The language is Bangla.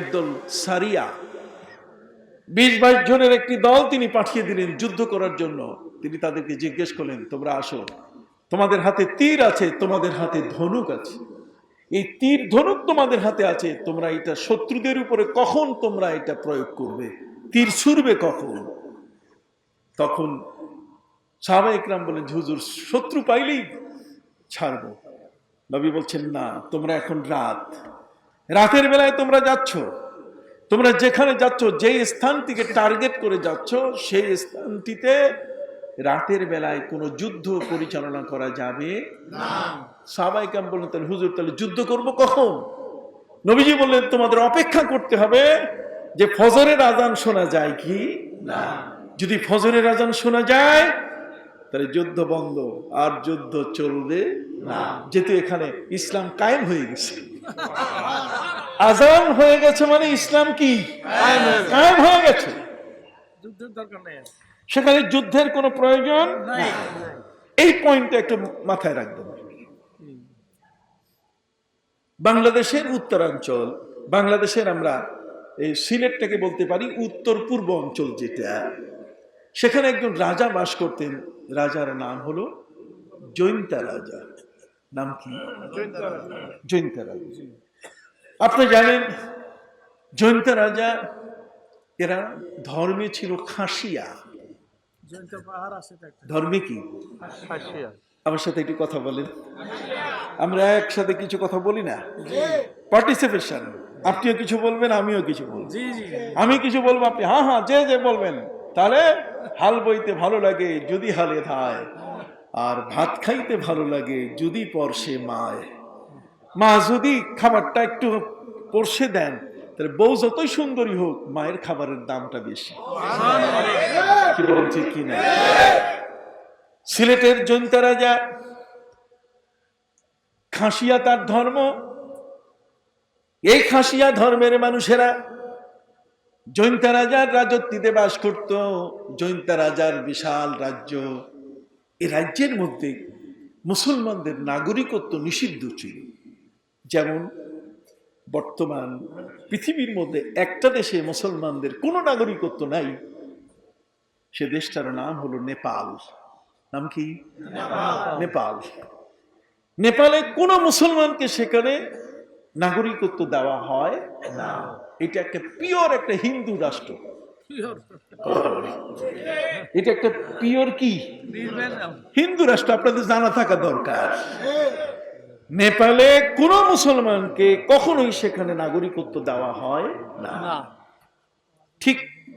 একদল সারিয়া, বিশ বাইশ জনের একটি দল তিনি পাঠিয়ে দিলেন যুদ্ধ করার জন্য। তিনি তাদেরকে জিজ্ঞেস করলেন, তোমরা আসো, তোমাদের হাতে তীর আছে, তোমাদের হাতে ধনুক আছে। এই তীর ধনুক তোমাদের হাতে আছে, তোমরা এটা শত্রুদের উপরে কখন তোমরা এটা প্রয়োগ করবে? তীর ছুড়বে কখন? তখন সাহাবা ইকরাম বলেন, হুজুর, শত্রু পাইলেই ছাড়বো। নবী বলছেন, না, তোমরা এখন রাত রাতের বেলায় তোমরা যাচ্ছ, তোমরা যেখানে যাচ্ছ যে স্থানটিকে টার্গেট করে যাচ্ছ, সেই স্থানটিতে রাতের বেলায় কোনো যুদ্ধ পরিচালনা করা যাবে সাবাই কাম বললেন, তাহলে হুজুর, তাহলে যুদ্ধ করব কখন? নবীজি বললেন, তোমাদের অপেক্ষা করতে হবে যে ফজরের আজান শোনা যায় কি না। যদি ফজরের আজান শোনা যায় তাহলে যুদ্ধ বন্ধ আর যুদ্ধ চলবে যেহেতু এখানে ইসলাম কায়েম হয়ে গেছে। আজান হয়ে গেছে মানে ইসলাম কি? কায়েম হয়ে গেছে। যুদ্ধের দরকার নেই। সেখানে যুদ্ধের কোনো প্রয়োজন এই পয়েন্টটা একটু মাথায় রাখবেন। বাংলাদেশের উত্তরাঞ্চল বাংলাদেশের আমরা এই সিলেটটাকে বলতে পারি উত্তর পূর্ব অঞ্চল যেটা সেখানে একজন রাজা বাস করতেন। রাজার নাম হলো জৈন্তা রাজা। নাম কি? জৈন্তা রাজা। আপনি জানেন জৈন্তা রাজা এরা ধর্মে ছিল খাসিয়া। ধর্মে কি? আমার সাথে একটু কথা বলেন। আমরা একসাথে কিছু কথা বলি না? পার্টিসিপেশন আপনিও কিছু বলবেন আমিও কিছু বলব। জি জি। আমি কিছু বলব আপনি? হ্যাঁ হ্যাঁ যে যে বলবেন। তাহলে হাল বইতে ভালো লাগে, যদি হালে ধায়। আর ভাত খাইতে ভালো লাগে, যদি পরশে মায়। মা যদি খাবারটা একটু পরশে দেন, তাহলে বউ যতই সুন্দরী হোক, মায়ের খাবারের দামটা বেশি। কি ঠিক কি না? সিলেটের জৈন্তা রাজা, খাসিয়া তার ধর্ম। এই খাসিয়া ধর্মের মানুষেরা জৈন্তা রাজার রাজত্বিতে বাস করত, জৈন্তা রাজার বিশাল রাজ্য। এই রাজ্যের মধ্যে মুসলমানদের নাগরিকত্ব নিষিদ্ধ ছিল। যেমন বর্তমান পৃথিবীর মধ্যে একটা দেশে মুসলমানদের কোনো নাগরিকত্ব নাই, সে দেশটার নাম হলো নেপাল। নাম কি? নেপাল। নেপালে কোনো মুসলমানকে সেখানে নাগরিকত্ব দেওয়া হয় না। এটা একটা পিওর একটা হিন্দু রাষ্ট্র। এটা একটা পিওর কি? হিন্দু রাষ্ট্র আপনাদের জানা থাকা দরকার। নেপালে কোন মুসলমানকে কখনোই সেখানে নাগরিকত্ব দেওয়া হয় না। না। ঠিক